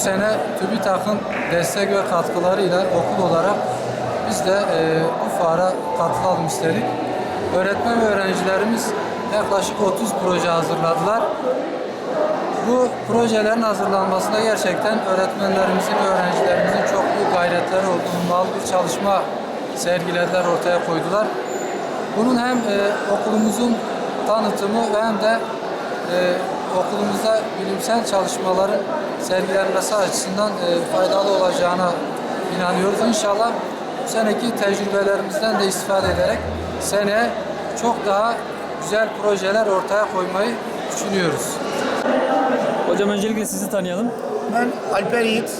sene TÜBİTAK'ın destek ve katkılarıyla okul olarak biz de e, bu fuara katılalım istedik. Öğretmen ve öğrencilerimiz yaklaşık 30 proje hazırladılar. Bu projelerin hazırlanmasında gerçekten öğretmenlerimizin ve öğrencilerimizin çok büyük gayretleri oldu. Mal bir çalışma sergilediler, ortaya koydular. Bunun hem e, okulumuzun tanıtımı hem de e, okulumuzda bilimsel çalışmaların sergilenmesi açısından e, faydalı olacağına inanıyoruz. İnşallah bu seneki tecrübelerimizden de istifade ederek seneye çok daha güzel projeler ortaya koymayı düşünüyoruz. Hocam öncelikle sizi tanıyalım. Ben Alper Yiğit.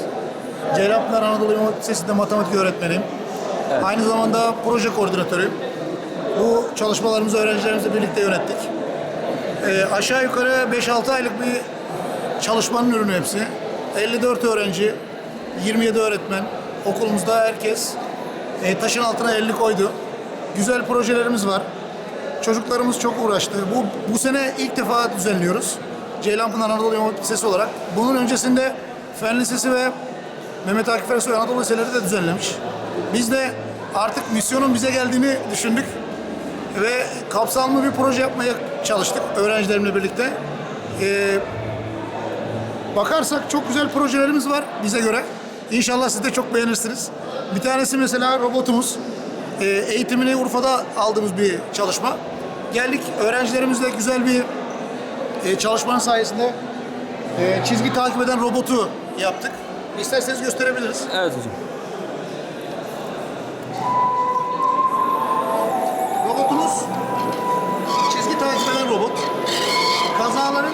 Ceylanpınar Anadolu İmam Lisesi'nde matematik öğretmeniyim. Aynı zamanda proje koordinatörüyüm. Bu çalışmalarımızı öğrencilerimizle birlikte yönettik. Ee, aşağı yukarı 5-6 aylık bir çalışmanın ürünü hepsi. 54 öğrenci, 27 öğretmen, okulumuzda herkes e, taşın altına elini koydu. Güzel projelerimiz var. Çocuklarımız çok uğraştı. Bu, bu sene ilk defa düzenliyoruz. Ceylanpınar Anadolu Hatip Lisesi olarak. Bunun öncesinde Fen Lisesi ve Mehmet Akif Ersoy Anadolu Liseleri de düzenlemiş. Biz de artık misyonun bize geldiğini düşündük ve kapsamlı bir proje yapmaya çalıştık öğrencilerimle birlikte. Ee, bakarsak çok güzel projelerimiz var bize göre. İnşallah siz de çok beğenirsiniz. Bir tanesi mesela robotumuz. Ee, eğitimini Urfa'da aldığımız bir çalışma. Geldik öğrencilerimizle güzel bir e, çalışmanın sayesinde e, çizgi takip eden robotu yaptık. İsterseniz gösterebiliriz. Evet hocam. Robotumuz çizgi takip eden robot. Kazaların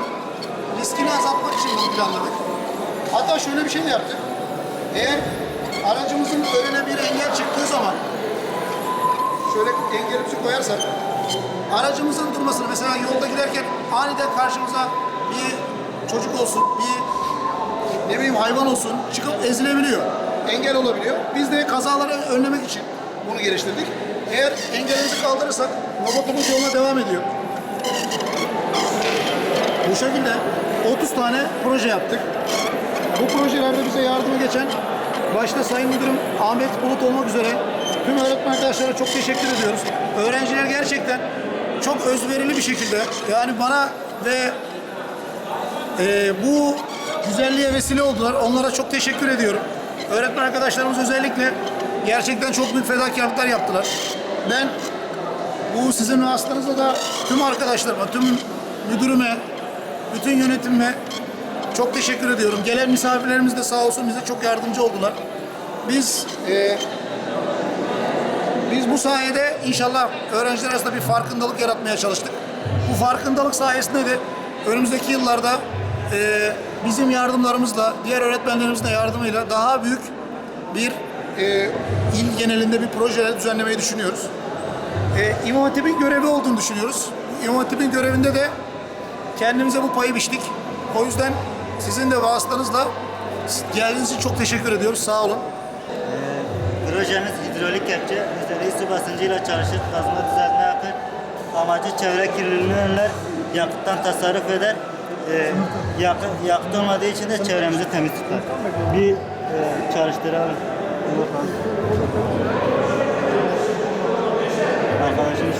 riskini azaltmak için bunu planladık. Hatta şöyle bir şey de yaptık. Eğer aracımızın önüne bir engel çıktığı zaman şöyle engelimizi koyarsak aracımızın durmasını mesela yolda giderken aniden karşımıza bir çocuk olsun, bir ne bileyim hayvan olsun çıkıp ezilebiliyor. Engel olabiliyor. Biz de kazaları önlemek için bunu geliştirdik. Eğer engelimizi kaldırırsak robotumuz yoluna devam ediyor. Bu şekilde 30 tane proje yaptık. Bu projelerde bize yardımı geçen başta Sayın Müdürüm Ahmet Bulut olmak üzere tüm öğretmen arkadaşlara çok teşekkür ediyoruz. Öğrenciler gerçekten çok özverili bir şekilde yani bana ve ee, bu güzelliğe vesile oldular. Onlara çok teşekkür ediyorum. Öğretmen arkadaşlarımız özellikle gerçekten çok büyük fedakarlıklar yaptılar. Ben bu sizin vasıtanızda da tüm arkadaşlarıma, tüm müdürüme, bütün yönetimime çok teşekkür ediyorum. Gelen misafirlerimiz de sağ olsun bize çok yardımcı oldular. Biz e, biz bu sayede inşallah öğrenciler arasında bir farkındalık yaratmaya çalıştık. Bu farkındalık sayesinde de önümüzdeki yıllarda e, bizim yardımlarımızla, diğer öğretmenlerimizin yardımıyla daha büyük bir e, il genelinde bir proje düzenlemeyi düşünüyoruz. E, İmam Hatip'in görevi olduğunu düşünüyoruz. İmam Hatip'in görevinde de kendimize bu payı biçtik. O yüzden sizin de vasıtanızla geldiğiniz için çok teşekkür ediyoruz. Sağ olun. Projemiz hidrolik kepçe, müşteri su basıncıyla çalışır, kazma düzeltme yapar. Amacı çevre kirliliğini önler, yakıttan tasarruf eder. Ee, yakıt, yakıt olmadığı için de çevremizi temiz tutar. Bir e, çalıştıralım.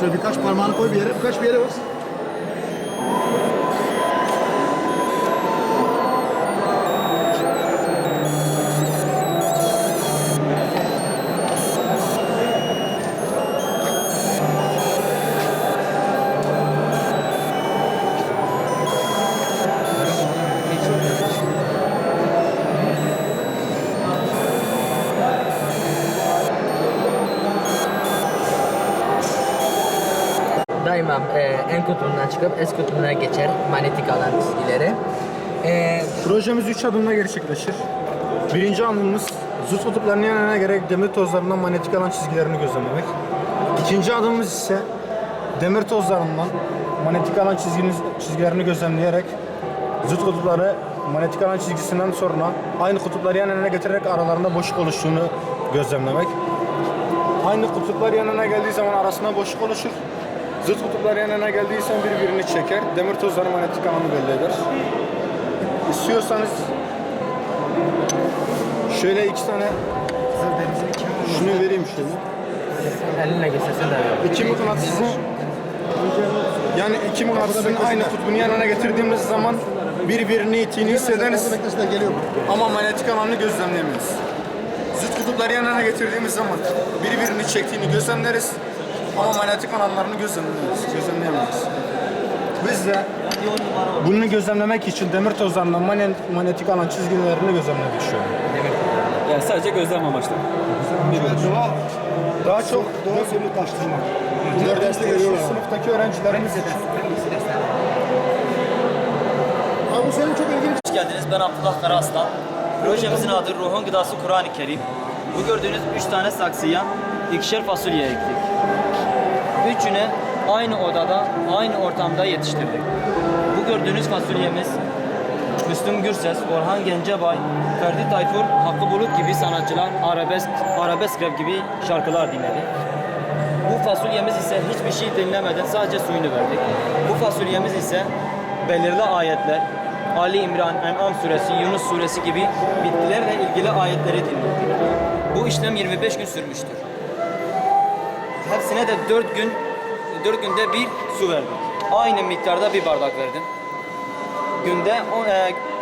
Şöyle birkaç parmağını koy bir yere, birkaç bir yere bas. Daima e, en kutbundan çıkıp S kutbuna geçer manyetik alan çizgileri. E, Projemiz 3 adımda gerçekleşir. Birinci adımımız zıt kutuplarının yanına gerek demir tozlarından manyetik alan çizgilerini gözlemlemek. İkinci adımımız ise demir tozlarından manyetik alan çizginiz, çizgilerini gözlemleyerek zıt kutupları manyetik alan çizgisinden sonra aynı kutupları yan yana getirerek aralarında boşluk oluştuğunu gözlemlemek. Aynı kutuplar yanına geldiği zaman arasında boşluk oluşur. Zıt kutuplar yanına geldiği zaman birbirini çeker. Demir tozları manyetik alanı belli eder. İstiyorsanız şöyle iki tane şunu vereyim şöyle. eline geçirsin de İki mıknatısı yani iki mıknatısın aynı kutbunu yanına getirdiğimiz zaman birbirini itiğini hissederiz ama manyetik alanını gözlemleyemeyiz. Zıt kutupları yanına getirdiğimiz zaman birbirini çektiğini gözlemleriz ama manyetik alanlarını gözlemleyemeyiz. gözlemleyemeyiz. Biz de bunu gözlemlemek için demir tozlarından manye- manyetik alan çizgilerini gözlemledik şu an. Yani sadece gözlem amaçlı. Daha çok Doğa somutlaştırmak. dört derste sınıftaki öğrencilerimiz Abi bu senin çok ilgini Hoş geldiniz. Ben Abdullah Karaaslan. Projemizin adı Ruhun Gıdası Kur'an-ı Kerim. Bu gördüğünüz üç tane saksıya ikişer fasulye ektik. Üçünü aynı odada, aynı ortamda yetiştirdik. Bu gördüğünüz fasulyemiz Müslüm Gürses, Orhan Gencebay, Ferdi Tayfur, Hakkı Bulut gibi sanatçılar arabesk, arabesk rap gibi şarkılar dinledi. Bu fasulyemiz ise hiçbir şey dinlemeden sadece suyunu verdik. Bu fasulyemiz ise belirli ayetler, Ali İmran, En'am suresi, Yunus suresi gibi bitkilerle ilgili ayetleri dinledik. Bu işlem 25 gün sürmüştür. Hepsine de 4 gün 4 günde bir su verdik. Aynı miktarda bir bardak verdim. Günde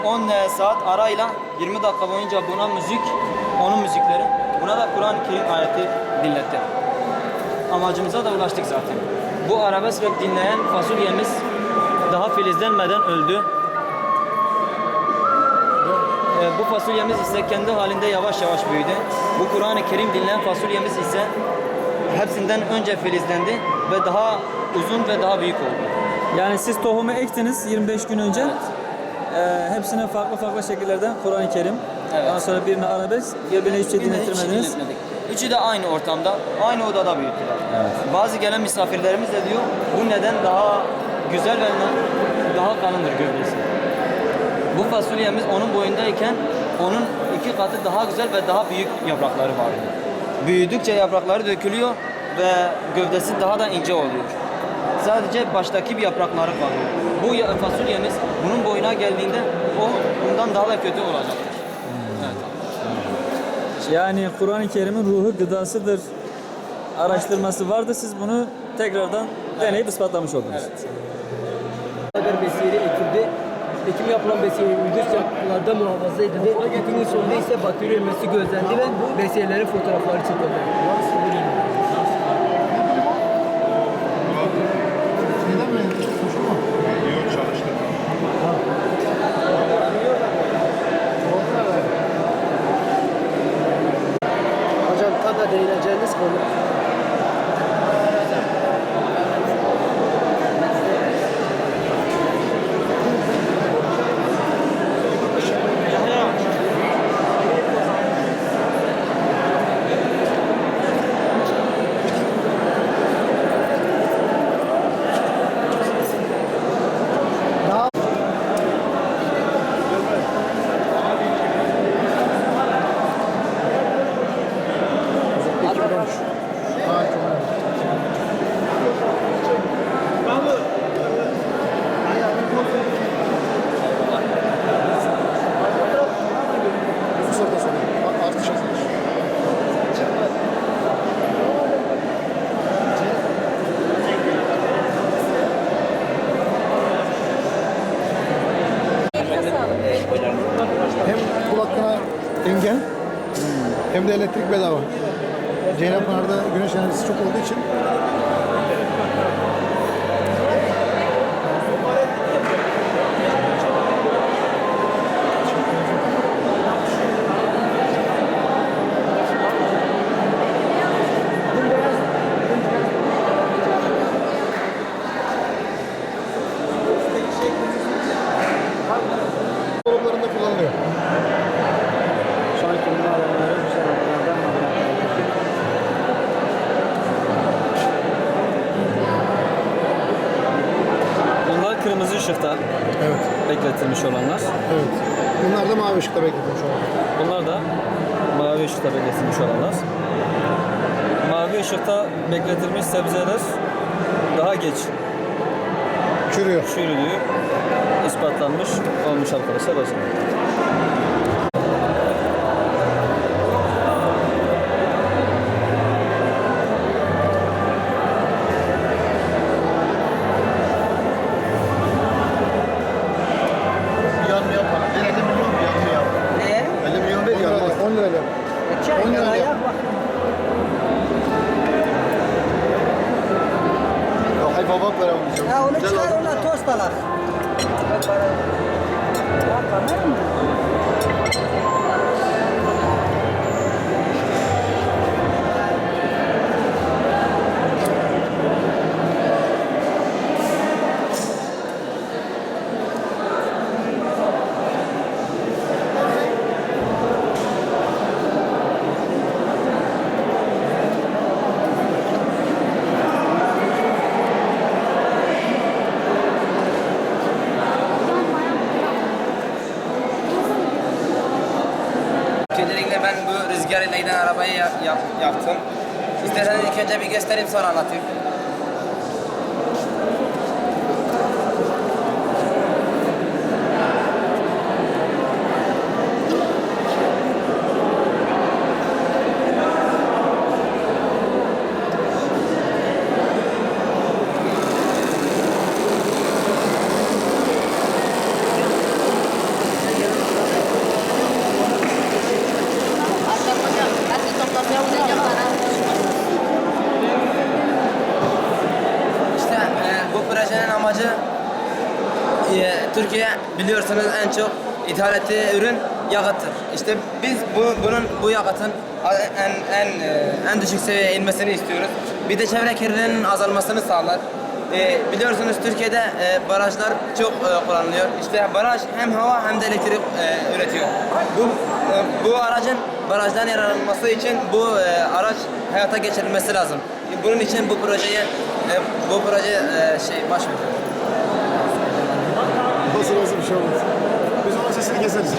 10 saat arayla 20 dakika boyunca buna müzik, onun müzikleri, buna da Kur'an-ı Kerim ayeti dinlettim amacımıza da ulaştık zaten. Bu arabesk rap dinleyen fasulyemiz daha filizlenmeden öldü. Ee, bu fasulyemiz ise kendi halinde yavaş yavaş büyüdü. Bu Kur'an-ı Kerim dinleyen fasulyemiz ise hepsinden önce filizlendi ve daha uzun ve daha büyük oldu. Yani siz tohumu ektiniz 25 gün önce. Ee, hepsine farklı farklı şekillerden Kur'an-ı Kerim. Evet. Ondan sonra birine arabesk, birine hiçbir şey Birine hiç şey dinlettirmediniz. dinletmedik. Üçü de aynı ortamda, aynı odada büyüttüler. Bazı gelen misafirlerimiz de diyor, bu neden daha güzel ve daha kalındır gövdesi. Bu fasulyemiz onun boyundayken onun iki katı daha güzel ve daha büyük yaprakları vardı. Büyüdükçe yaprakları dökülüyor ve gövdesi daha da ince oluyor. Sadece baştaki bir yaprakları kalıyor. Bu fasulyemiz bunun boyuna geldiğinde o bundan daha da kötü. Evet. Yani Kur'an-ı Kerim'in ruhu gıdasıdır araştırması vardı. Siz bunu tekrardan deneyip ispatlamış oldunuz. ekildi. Ekim yapılan besiye uygun sıcaklıklarda muhafaza edildi. Ekimin sonunda ise bakteri ölmesi gözlendi ve besiyelerin fotoğrafları çalıştı. Hocam tam da değineceğiniz konu. engen hem de elektrik bedava. Ceylanpınar'da güneş enerjisi çok olduğu için dolaplarında kullanılıyor. Bunlar kırmızı ışıkta Evet. bekletilmiş olanlar. Evet. Bunlar da mavi ışıkta bekletilmiş olan. Bunlar da mavi ışıkta bekletilmiş olanlar. Mavi ışıkta bekletilmiş sebzeler daha geç Çürüyor. çürüdüğü ispatlanmış olmuş arkadaşlar o zaman. Öncelikle ben giden arabayı yap, yap- yaptım. İsterseniz ilk önce bir göstereyim sonra anlatayım. İşte e, bu projenin amacı e, Türkiye biliyorsunuz en çok ithal ettiği ürün yakıttır. İşte biz bu bunun bu yakıtın en en e, en düşük seviyeye inmesini istiyoruz. Bir de çevre kirliliğinin azalmasını sağlar. E, biliyorsunuz Türkiye'de e, barajlar çok e, kullanılıyor. İşte baraj hem hava hem de elektrik e, üretiyor. Bu e, bu aracın barajdan yararlanması için bu e, araç hayata geçirilmesi lazım. Bunun için bu projeye e, bu proje e, şey başvurdu. Nasıl nasıl bir şey olmaz. Biz onun sesini keseriz.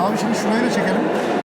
Abi şimdi şurayı da çekelim.